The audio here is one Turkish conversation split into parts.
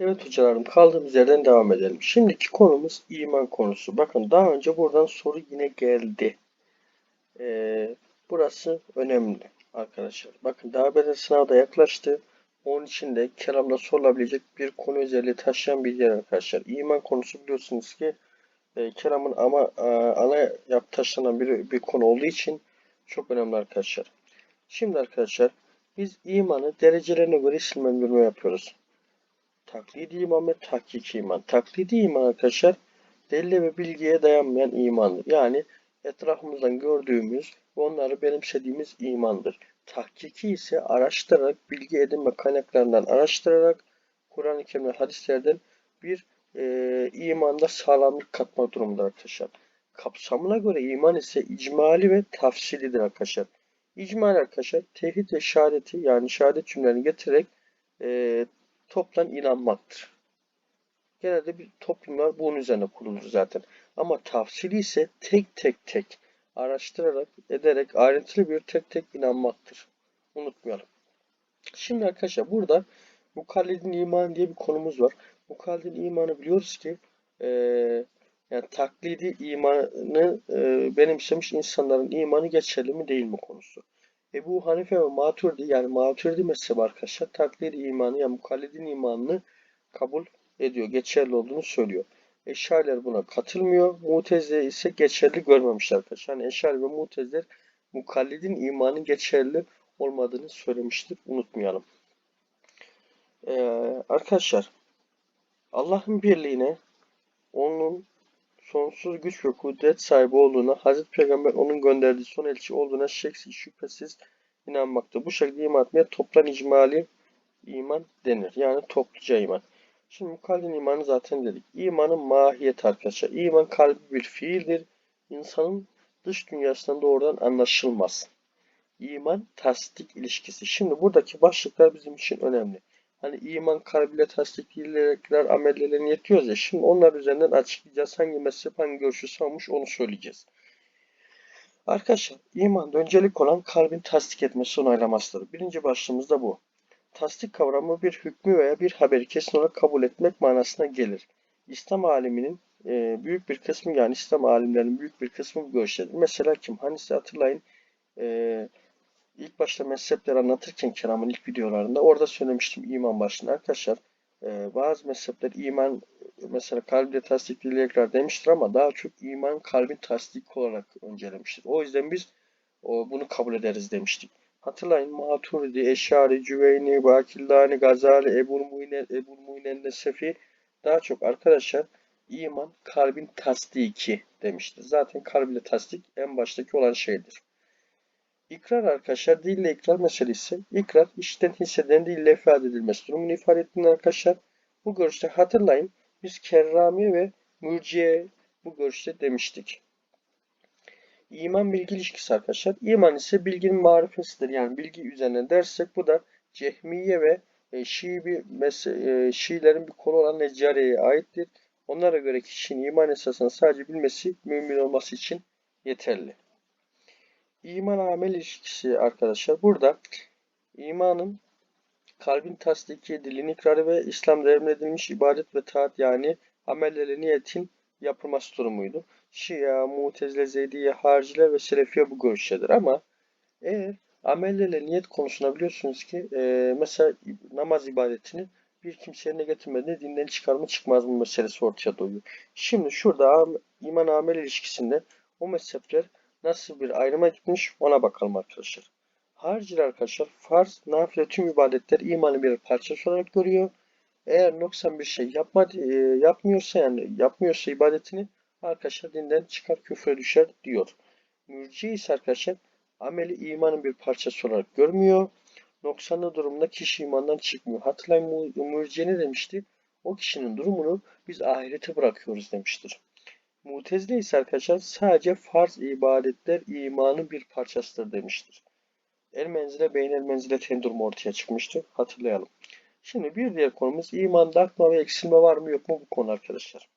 Evet hocalarım kaldığımız yerden devam edelim. Şimdiki konumuz iman konusu. Bakın daha önce buradan soru yine geldi. Ee, burası önemli arkadaşlar. Bakın daha bedel sınavda yaklaştı. Onun için de kelamda sorulabilecek bir konu özelliği taşıyan bir yer arkadaşlar. İman konusu biliyorsunuz ki e, kelamın ama e, ana yap taşlanan bir, bir konu olduğu için çok önemli arkadaşlar. Şimdi arkadaşlar biz imanı derecelerine göre isimlendirme yapıyoruz. Taklidi iman ve tahkiki iman. Taklidi iman arkadaşlar delile ve bilgiye dayanmayan imandır. Yani etrafımızdan gördüğümüz ve onları benimsediğimiz imandır. Tahkiki ise araştırarak, bilgi edinme kaynaklarından araştırarak Kur'an-ı Kerim hadislerden bir e, imanda sağlamlık katma durumunda arkadaşlar. Kapsamına göre iman ise icmali ve tafsilidir arkadaşlar. İcmal arkadaşlar tevhid ve şehadeti yani şehadet cümlelerini getirerek e, toptan inanmaktır. Genelde bir toplumlar bunun üzerine kurulur zaten. Ama tafsili ise tek tek tek araştırarak, ederek ayrıntılı bir tek tek inanmaktır. Unutmayalım. Şimdi arkadaşlar burada mukallidin iman diye bir konumuz var. Mukallidin imanı biliyoruz ki e, yani taklidi imanı e, benimsemiş insanların imanı geçerli mi değil mi konusu. Ebu Hanife ve Maturidi yani Maturidi mezhebi arkadaşlar taklidi imanı yani mukallidin imanını kabul ediyor. Geçerli olduğunu söylüyor. Eşariler buna katılmıyor. Mutezile ise geçerli görmemişler arkadaşlar. Yani Eşari ve Muteziler mukallidin imanı geçerli olmadığını söylemiştir. Unutmayalım. Ee, arkadaşlar Allah'ın birliğine onun sonsuz güç ve kudret sahibi olduğuna, Hazreti Peygamber onun gönderdiği son elçi olduğuna şeksiz şüphesiz inanmakta. Bu şekilde iman etmeye toplan icmali iman denir. Yani topluca iman. Şimdi mukallin imanı zaten dedik. İmanın mahiyet arkadaşlar. İman kalbi bir fiildir. İnsanın dış dünyasından doğrudan anlaşılmaz. İman tasdik ilişkisi. Şimdi buradaki başlıklar bizim için önemli. Hani iman kalbiyle tasdiklilikler amellerini yetiyoruz ya. Şimdi onlar üzerinden açıklayacağız. Hangi mezhep hangi görüşü savunmuş onu söyleyeceğiz. Arkadaşlar iman öncelik olan kalbin tasdik etmesi onaylamasıdır. Birinci başlığımız da bu. Tasdik kavramı bir hükmü veya bir haberi kesin olarak kabul etmek manasına gelir. İslam aliminin e, büyük bir kısmı yani İslam alimlerinin büyük bir kısmı bu görüştedir. Mesela kim? Hani size hatırlayın e, ilk başta mezhepleri anlatırken kelamın ilk videolarında orada söylemiştim iman başlığında. Arkadaşlar e, bazı mezhepler iman mesela kalbinde tasdikleyecekler demiştir ama daha çok iman kalbin tasdik olarak öncelemiştir. O yüzden biz o, bunu kabul ederiz demiştik. Hatırlayın Maturidi, Eşari, Cüveyni, Bakillani, Gazali, Ebul Muinen, Ebul Muinen Nesefi daha çok arkadaşlar iman kalbin tasdiki demiştir. Zaten kalbiyle tasdik en baştaki olan şeydir. İkrar arkadaşlar dille ikrar meselesi. İkrar işten hisseden dille ifade edilmesi durumunu ifade ettiğinde arkadaşlar bu görüşte hatırlayın biz kerrami ve mürciye bu görüşte demiştik. İman bilgi ilişkisi arkadaşlar. İman ise bilginin marifesidir. Yani bilgi üzerine dersek bu da Cehmiye ve e, Şii bir e, Şiilerin bir konu olan Neccariye'ye aittir. Onlara göre kişinin iman esasını sadece bilmesi mümin olması için yeterli. İman amel ilişkisi arkadaşlar. Burada imanın kalbin tasdiki, dilin ikrarı ve İslam devrimledilmiş ibadet ve taat yani amellerle niyetin yapılması durumuydu. Şia, Mutezile, Zeydiye, Hariciler ve Selefiye bu görüştedir ama eğer amellerle niyet konusunda biliyorsunuz ki e, mesela namaz ibadetini bir kimse yerine getirmediğinde dinden çıkar mı çıkmaz mı meselesi ortaya doğuyor. Şimdi şurada iman amel ilişkisinde o mezhepler nasıl bir ayrıma gitmiş ona bakalım arkadaşlar. Hariciler arkadaşlar farz, nafile tüm ibadetler imanın bir parçası olarak görüyor. Eğer noksan bir şey yapmadı, e, yapmıyorsa yani yapmıyorsa ibadetini arkadaşlar dinden çıkar küfre düşer diyor. Mürci ise arkadaşlar ameli imanın bir parçası olarak görmüyor. Noksanlı durumda kişi imandan çıkmıyor. Hatırlayın mürciye ne demişti? O kişinin durumunu biz ahirete bırakıyoruz demiştir. Mutezile ise arkadaşlar sadece farz ibadetler imanın bir parçasıdır demiştir. El menzile beyin el menzile ten durumu ortaya çıkmıştı. Hatırlayalım. Şimdi bir diğer konumuz imanda artma ve eksilme var mı yok mu bu konu arkadaşlar.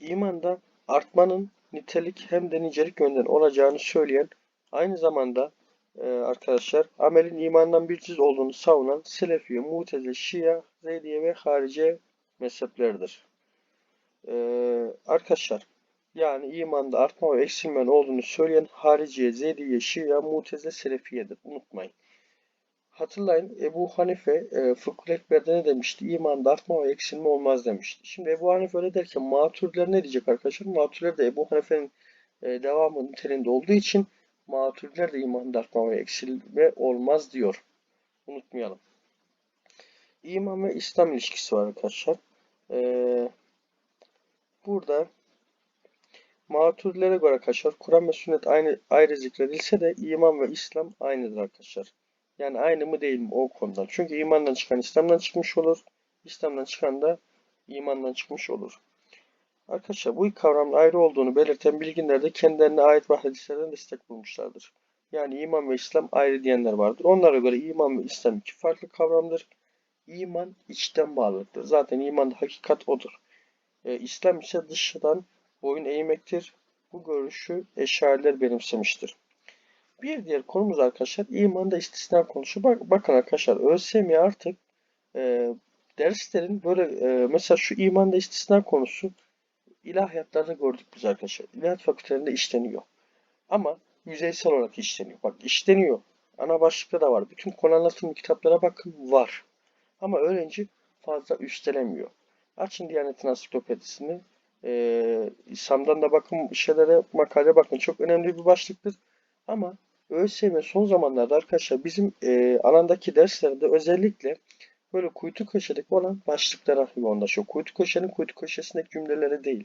İmanda artmanın nitelik hem de nicelik yönden olacağını söyleyen aynı zamanda e, arkadaşlar amelin imandan bir cüz olduğunu savunan Selefi, Mutezile, Şia, Zeydiye ve Harice mezhepleridir. E, arkadaşlar yani imanda artma ve eksilmenin olduğunu söyleyen Hariciye, Zeydiye, Şia, Mutezile, Selefiyedir. Unutmayın. Hatırlayın Ebu Hanife e, Fıkhul Ekber'de ne demişti? İmanda artma ve eksilme olmaz demişti. Şimdi Ebu Hanife öyle derken Maturidiler ne diyecek arkadaşlar? Maturidiler de Ebu Hanife'nin e, devamı niteliğinde olduğu için Maturidiler de imanda artma ve eksilme olmaz diyor. Unutmayalım. İman ve İslam ilişkisi var arkadaşlar. Ee, burada Maturidilere göre arkadaşlar Kur'an ve sünnet aynı ayrı zikredilse de iman ve İslam aynıdır arkadaşlar. Yani aynı mı değil mi o konudan. Çünkü imandan çıkan İslam'dan çıkmış olur. İslam'dan çıkan da imandan çıkmış olur. Arkadaşlar bu kavramın ayrı olduğunu belirten bilginler de kendilerine ait ve hadislerden destek bulmuşlardır. Yani iman ve İslam ayrı diyenler vardır. Onlara göre iman ve İslam iki farklı kavramdır. İman içten bağlılıktır. Zaten imanda hakikat odur. E, İslam ise dışarıdan boyun eğmektir. Bu görüşü eşariler benimsemiştir. Bir diğer konumuz arkadaşlar imanda istisna konusu. Bak, bakın arkadaşlar ÖSYM artık e, derslerin böyle e, mesela şu imanda istisna konusu ilahiyatlarda gördük biz arkadaşlar. İlahiyat fakültelerinde işleniyor. Ama yüzeysel olarak işleniyor. Bak işleniyor. Ana başlıkta da var. Bütün konu anlatım kitaplara bakın var. Ama öğrenci fazla üstelemiyor. Açın Diyanet'in ansiklopedisini. Ee, İslam'dan da bakın şeylere makale bakın. Çok önemli bir başlıktır. Ama ÖSYM son zamanlarda arkadaşlar bizim e, alandaki derslerde özellikle böyle kuytu köşedeki olan başlıklara yoğunlaşıyor. Kuytu köşenin kuytu köşesindeki cümleleri değil.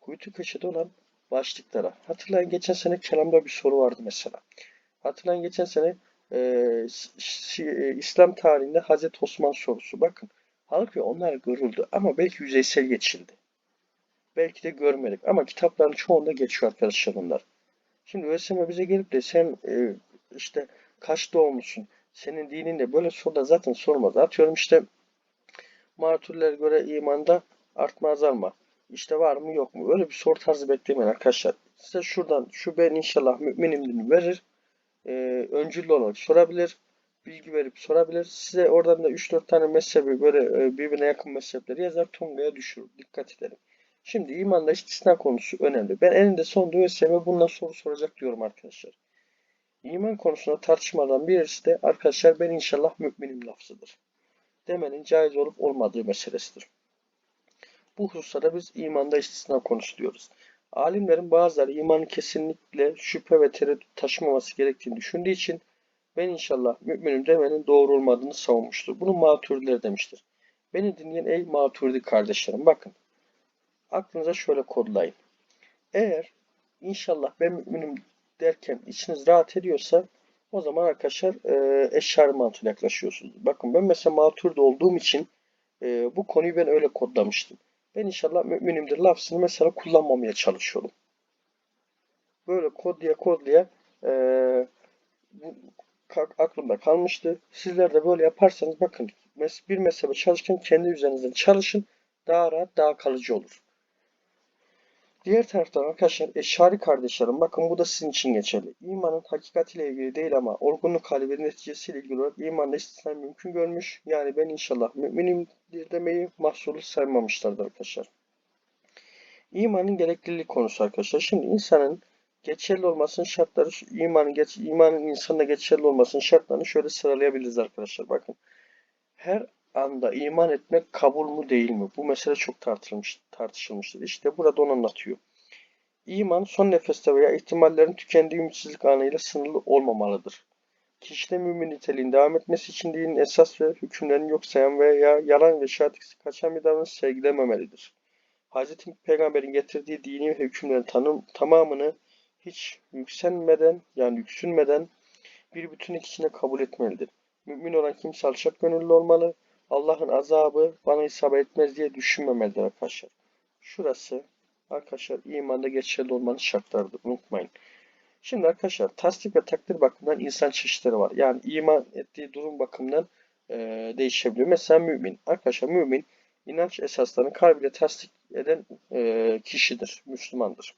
Kuytu köşede olan başlıklara. Hatırlayın geçen sene kelamda bir soru vardı mesela. Hatırlayın geçen sene e, İslam tarihinde Hazreti Osman sorusu. Bakın halbuki onlar görüldü ama belki yüzeysel geçildi. Belki de görmedik ama kitapların çoğunda geçiyor arkadaşlar bunlar. Şimdi ÖSYM bize gelip de sen e, işte kaç doğumlusun, senin dininde böyle soruda zaten sormaz. Atıyorum işte Maturiler göre imanda artma azalma. İşte var mı yok mu? Öyle bir soru tarzı beklemeyin arkadaşlar. Size şuradan şu ben inşallah müminim verir. Ee, öncüllü olarak sorabilir. Bilgi verip sorabilir. Size oradan da 3-4 tane mezhebi böyle e, birbirine yakın mezhepleri yazar. Tonga'ya düşürür. Dikkat edelim. Şimdi imanda istisna konusu önemli. Ben eninde sonunda ÖSYM bundan soru soracak diyorum arkadaşlar. İman konusunda tartışmadan birisi de arkadaşlar ben inşallah müminim lafzıdır. Demenin caiz olup olmadığı meselesidir. Bu hususlarda biz imanda istisna konusu diyoruz. Alimlerin bazıları imanın kesinlikle şüphe ve tereddüt taşımaması gerektiğini düşündüğü için ben inşallah müminim demenin doğru olmadığını savunmuştur. Bunu maturidiler demiştir. Beni dinleyen ey maturidi kardeşlerim bakın. Aklınıza şöyle kodlayın. Eğer inşallah ben müminim derken içiniz rahat ediyorsa o zaman arkadaşlar e, eşar mantığıyla yaklaşıyorsunuz. Bakın ben mesela maturda olduğum için e, bu konuyu ben öyle kodlamıştım. Ben inşallah müminimdir lafzını mesela kullanmamaya çalışıyorum. Böyle kod diye kod diye e, bu aklımda kalmıştı. Sizler de böyle yaparsanız bakın bir mezhebe çalışırken kendi üzerinizden çalışın. Daha rahat, daha kalıcı olur. Diğer taraftan arkadaşlar eşari kardeşlerim bakın bu da sizin için geçerli. İmanın hakikatiyle ilgili değil ama olgunluk hali ve neticesiyle ilgili olarak imanda istisna mümkün görmüş. Yani ben inşallah müminimdir demeyi mahsuru saymamışlardır arkadaşlar. İmanın gerekliliği konusu arkadaşlar. Şimdi insanın geçerli olmasının şartları, imanın, geç, imanın insanda geçerli olmasının şartlarını şöyle sıralayabiliriz arkadaşlar. Bakın her anda iman etmek kabul mu değil mi? Bu mesele çok tartışılmış, tartışılmıştır. İşte burada onu anlatıyor. İman son nefeste veya ihtimallerin tükendiği ümitsizlik anıyla sınırlı olmamalıdır. Kişide mümin niteliğin devam etmesi için dinin esas ve hükümlerini yok sayan veya yalan ve şahitlikse kaçan bir davranış sergilememelidir. Hz. Peygamber'in getirdiği dini ve hükümlerin tanım, tamamını hiç yükselmeden yani yüksünmeden bir bütünlük içinde kabul etmelidir. Mümin olan kimse alçak gönüllü olmalı, Allah'ın azabı bana isabet etmez diye düşünmemelidir arkadaşlar. Şurası arkadaşlar imanda geçerli olmanın şartlarıdır. Unutmayın. Şimdi arkadaşlar tasdik ve takdir bakımından insan çeşitleri var. Yani iman ettiği durum bakımından e, değişebiliyor. Mesela mümin. Arkadaşlar mümin inanç esaslarını kalbiyle tasdik eden e, kişidir. Müslümandır.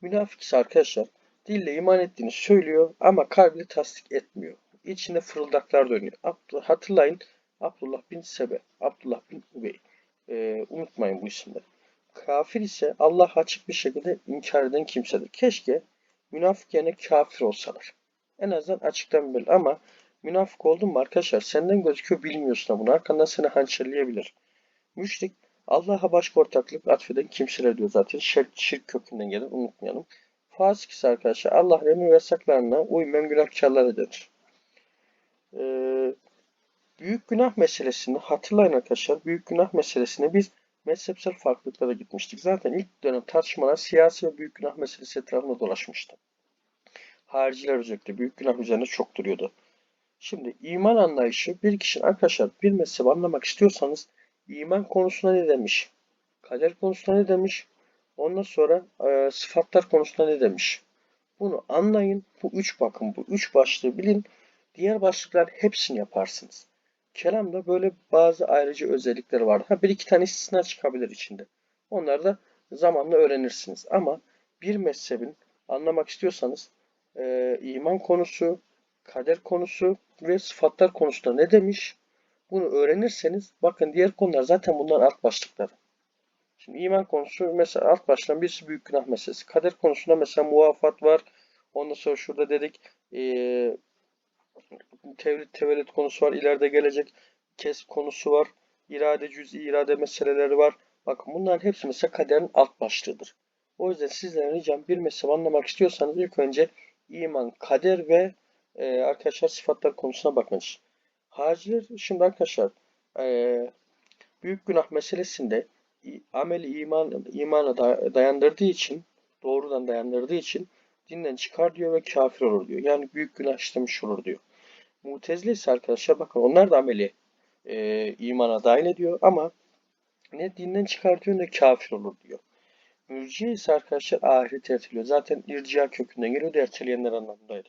Münafık ise arkadaşlar Dille iman ettiğini söylüyor ama kalbiyle tasdik etmiyor. İçinde fırıldaklar dönüyor. Abdullah, hatırlayın Abdullah bin Sebe, Abdullah bin Ubey. Ee, unutmayın bu isimleri. Kafir ise Allah açık bir şekilde inkar eden kimsedir. Keşke münafık yerine kafir olsalar. En azından açıktan belli ama münafık oldun mu arkadaşlar senden gözüküyor bilmiyorsun bunu arkandan seni hançerleyebilir. Müşrik Allah'a başka ortaklık atfeden kimseler diyor zaten. Şirk, şirk kökünden gelir unutmayalım. Fasık ise arkadaşlar Allah'ın emir ve yasaklarına uymayan günahkarlara denir. Ee, büyük günah meselesini hatırlayın arkadaşlar. Büyük günah meselesini biz mezhepsel farklılıklara gitmiştik. Zaten ilk dönem tartışmalar siyasi ve büyük günah meselesi etrafında dolaşmıştı. Hariciler özellikle büyük günah üzerine çok duruyordu. Şimdi iman anlayışı bir kişinin arkadaşlar bir mezhebi anlamak istiyorsanız iman konusunda ne demiş? Kader konusunda ne demiş? Ondan sonra e, sıfatlar konusunda ne demiş? Bunu anlayın. Bu üç bakın. Bu üç başlığı bilin. Diğer başlıklar hepsini yaparsınız. Kelamda böyle bazı ayrıcı özellikleri var. Ha bir iki tane istisna çıkabilir içinde. Onları da zamanla öğrenirsiniz. Ama bir mezhebin anlamak istiyorsanız e, iman konusu, kader konusu ve sıfatlar konusunda ne demiş? Bunu öğrenirseniz bakın diğer konular zaten bunların alt başlıkları. Şimdi iman konusu mesela alt başlıktan birisi büyük günah meselesi. Kader konusunda mesela muvafat var. Ondan sonra şurada dedik e, tevlid tevellit konusu var. İleride gelecek kes konusu var. İrade cüz'i irade meseleleri var. Bakın bunların hepsi mesela kaderin alt başlığıdır. O yüzden sizden ricam bir mesele anlamak istiyorsanız ilk önce iman, kader ve e, arkadaşlar sıfatlar konusuna bakınız. Hariciler şimdi arkadaşlar e, büyük günah meselesinde ameli iman imana dayandırdığı için doğrudan dayandırdığı için dinden çıkar diyor ve kafir olur diyor. Yani büyük günah işlemiş olur diyor. Mutezile ise arkadaşlar bakın onlar da ameli e, imana dahil ediyor ama ne dinden çıkartıyor ne kafir olur diyor. Mürciye ise arkadaşlar ahiret erteliyor. Zaten ircia kökünden geliyor da erteleyenler anlamındaydı.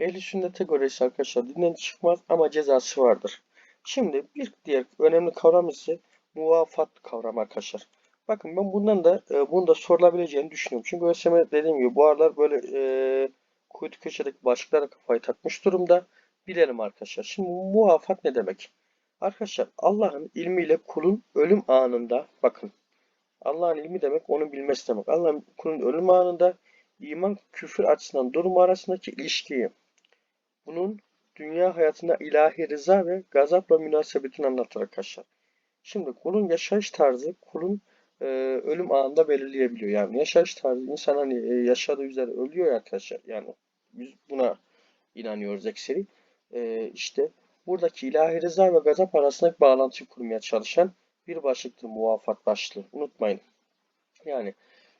Ehli sünnete göre ise arkadaşlar dinden çıkmaz ama cezası vardır. Şimdi bir diğer önemli kavram ise muvafat kavramı arkadaşlar. Bakın ben bundan da e, bunu da sorulabileceğini düşünüyorum. Çünkü ÖSYM dediğim gibi bu aralar böyle e, kuytu köşedeki başlıklara kafayı takmış durumda. Bilelim arkadaşlar. Şimdi muvafat ne demek? Arkadaşlar Allah'ın ilmiyle kulun ölüm anında bakın Allah'ın ilmi demek onun bilmesi demek. Allah'ın kulun ölüm anında iman küfür açısından durumu arasındaki ilişkiyi bunun dünya hayatında ilahi rıza ve gazapla münasebetini anlatır arkadaşlar. Şimdi kulun yaşayış tarzı kulun e, ölüm anında belirleyebiliyor. Yani yaşayış tarzı insan hani e, yaşadığı üzere ölüyor ya arkadaşlar. Yani biz buna inanıyoruz ekseri. E, işte buradaki ilahi rıza ve gazap arasındaki bağlantıyı kurmaya çalışan bir başlıktır muvafat başlığı. Unutmayın. Yani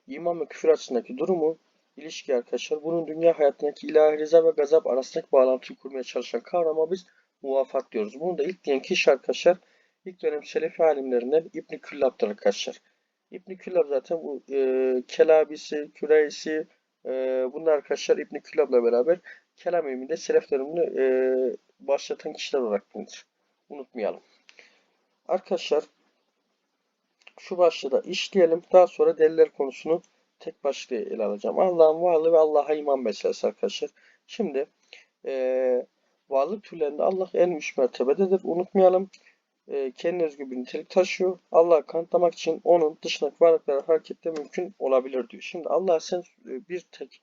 iman ve küfür arasındaki durumu ilişki arkadaşlar. Bunun dünya hayatındaki ilahi rıza ve gazap arasındaki bağlantıyı kurmaya çalışan kavrama biz muvafat diyoruz. Bunu da ilk diyen kişi arkadaşlar ilk dönem Selefi alimlerinden İbn Küllab'dır arkadaşlar. İbn Küllab zaten bu e, Kelabisi, Küreysi e, bunlar arkadaşlar İbn Küllab'la beraber kelam ilminde Selef dönemini e, başlatan kişiler olarak bilinir. Unutmayalım. Arkadaşlar şu başlığı da işleyelim. Daha sonra deliller konusunu tek başlığı ele alacağım. Allah'ın varlığı ve Allah'a iman meselesi arkadaşlar. Şimdi e, varlık türlerinde Allah en üst mertebededir. Unutmayalım. E, kendine özgü bir nitelik taşıyor. Allah'ı kanıtlamak için onun dışındaki varlıklara harekette mümkün olabilir diyor. Şimdi Allah sen e, bir tek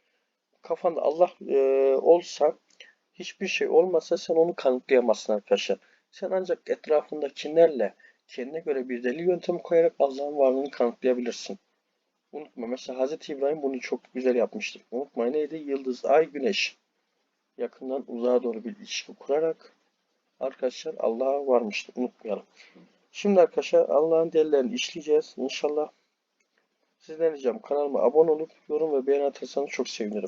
kafanda Allah e, olsa hiçbir şey olmasa sen onu kanıtlayamazsın arkadaşlar. Sen ancak etrafındakilerle kendine göre bir delil yöntemi koyarak Allah'ın varlığını kanıtlayabilirsin. Unutma mesela Hz. İbrahim bunu çok güzel yapmıştır. Unutma neydi? Yıldız, ay, güneş. Yakından uzağa doğru bir ilişki kurarak arkadaşlar Allah'a varmıştır. Unutmayalım. Şimdi arkadaşlar Allah'ın delillerini işleyeceğiz. İnşallah sizden ricam kanalıma abone olup yorum ve beğeni atarsanız çok sevinirim.